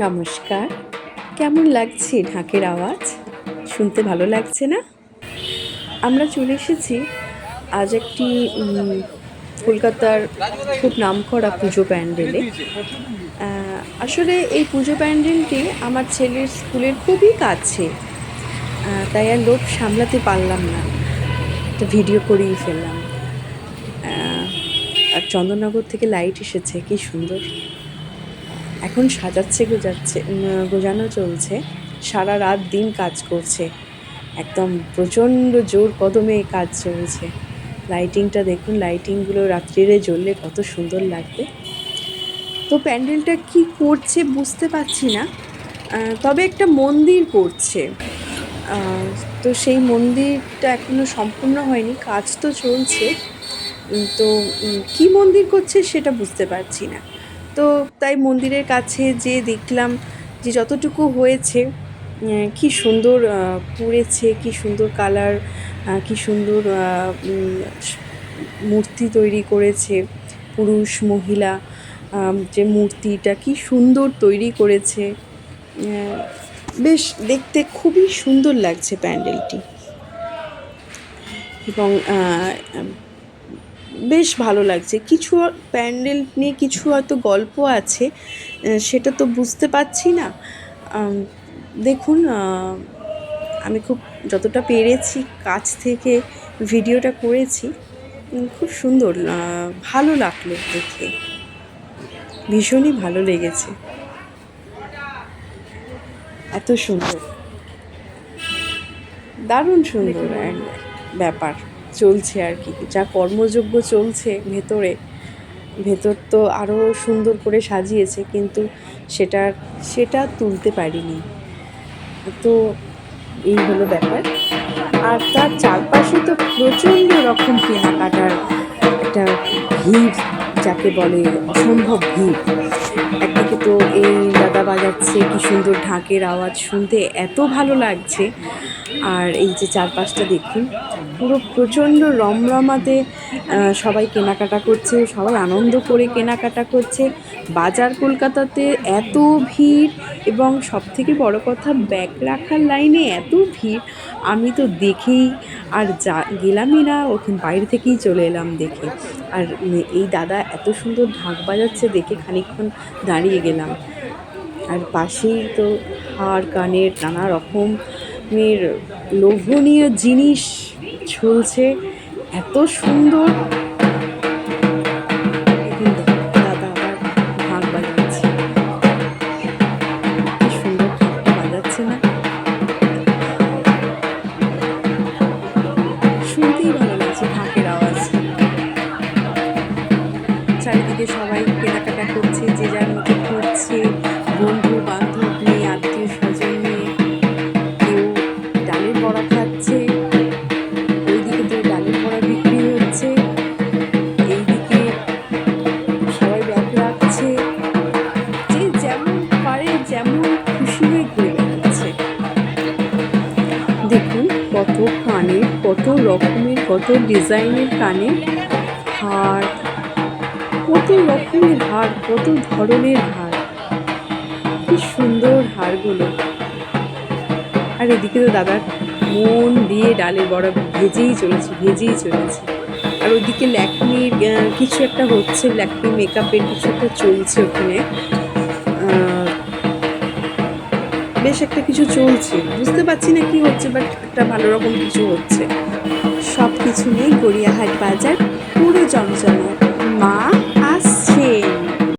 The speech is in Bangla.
নমস্কার। কেমন লাগছে ঢাকের আওয়াজ? শুনতে ভালো লাগছে না? আমরা চলে এসেছি আজ একটি কলকাতার খুব নামকরা পুজো প্যান্ডেলে। আসলে এই পুজো প্যান্ডেলটি আমার ছেলের স্কুলের খুবই কাছে। তাই আর লোক সামলাতে পারলাম না। তো ভিডিও করেই ফেললাম। আর চন্দননগর থেকে লাইট এসেছে, কি সুন্দর। এখন সাজাচ্ছে, গোজাচ্ছে গোজানো চলছে। সারা রাত দিন কাজ করছে। একদম প্রচণ্ড জোর কদমে কাজ চলছে। লাইটিংটা দেখুন লাইটিংগুলো রাত্রিরে জ্বললে কত সুন্দর লাগবে। তো প্যান্ডেলটা কি করছে বুঝতে পারছি না। তবে একটা মন্দির করছে। তো সেই মন্দিরটা এখনও সম্পূর্ণ হয়নি, কাজ তো চলছে। তো কি মন্দির করছে সেটা বুঝতে পারছি না। তো তাই মন্দিরের কাছে যে দেখলাম যে যতটুকু হয়েছে কি সুন্দর পুড়েছে, কি সুন্দর কালার কি সুন্দর মূর্তি তৈরি করেছে পুরুষ, মহিলা যে মূর্তিটা কি সুন্দর তৈরি করেছে। বেশ দেখতে খুবই সুন্দর লাগছে প্যান্ডেলটি। এবং বেশ ভালো লাগছে। কিছু প্যান্ডেল নিয়ে কিছু হয়তো গল্প আছে সেটা তো বুঝতে পারছি না। দেখুন আমি খুব যতটা পেরেছি কাছ থেকে ভিডিওটা করেছি খুব সুন্দর ভালো লাগল দেখে। ভীষণই ভালো লেগেছে। এত সুন্দর। দারুণ সুন্দর ব্যাপার। চলছে আর কি। যা কর্মযোগ্য চলছে ভেতরে, ভেতর তো আরও সুন্দর করে সাজিয়েছে, কিন্তু সেটা সেটা তুলতে পারিনি। তো এই হলো ব্যাপার। আর তার চারপাশে তো প্রচণ্ড রকম কেনাকাটার একটা ভিড়, যাকে বলে অসম্ভব ভিড়। একদিকে তো এই দাদা বাজাচ্ছে, কি সুন্দর ঢাকের আওয়াজ শুনতে এত ভালো লাগছে। আর এই যে চারপাশটা দেখুন পুরো প্রচণ্ড রমরমাতে সবাই কেনাকাটা করছে, সবাই আনন্দ করে কেনাকাটা করছে। বাজার কলকাতাতে এত ভিড় এবং সব থেকে বড় কথা, ব্যাগ রাখার লাইনে এত ভিড়, আমি তো দেখেই আর যা, গেলামই না, ওখানে বাইরে থেকেই চলে এলাম দেখে। আর এই দাদা এত সুন্দর ঢাক বাজাচ্ছে দেখে খানিকক্ষণ দাঁড়িয়ে গেলাম। আর পাশেই তো হার কানের নানা রকমের লোভনীয় জিনিস ঝুলছে। এত সুন্দর। বাজাচ্ছে। সুন্দর বাজাচ্ছে না? শুনতেই ভালো লাগছে আওয়াজ। চারিদিকে সবাই কত কানের কত রকমের, কত ডিজাইনের কানের হার, কত রকমের হার, কত ধরনের হার, কি সুন্দর হারগুলো। আর এদিকে তো দাদা মন দিয়ে ডালের বড়া ভেজেই চলেছে ভেজেই চলেছে। আর ওইদিকে ল্যাকমির কিছু একটা হচ্ছে, ল্যাকমি মেকআপের কিছু একটা চলছে ওখানে। বেশ একটা কিছু চলছে। বুঝতে পারছি না কি হচ্ছে বাট একটা ভালো রকম কিছু হচ্ছে। সব কিছু নিয়ে গড়িয়াহাট বাজার, পুরো জমজমাট। মা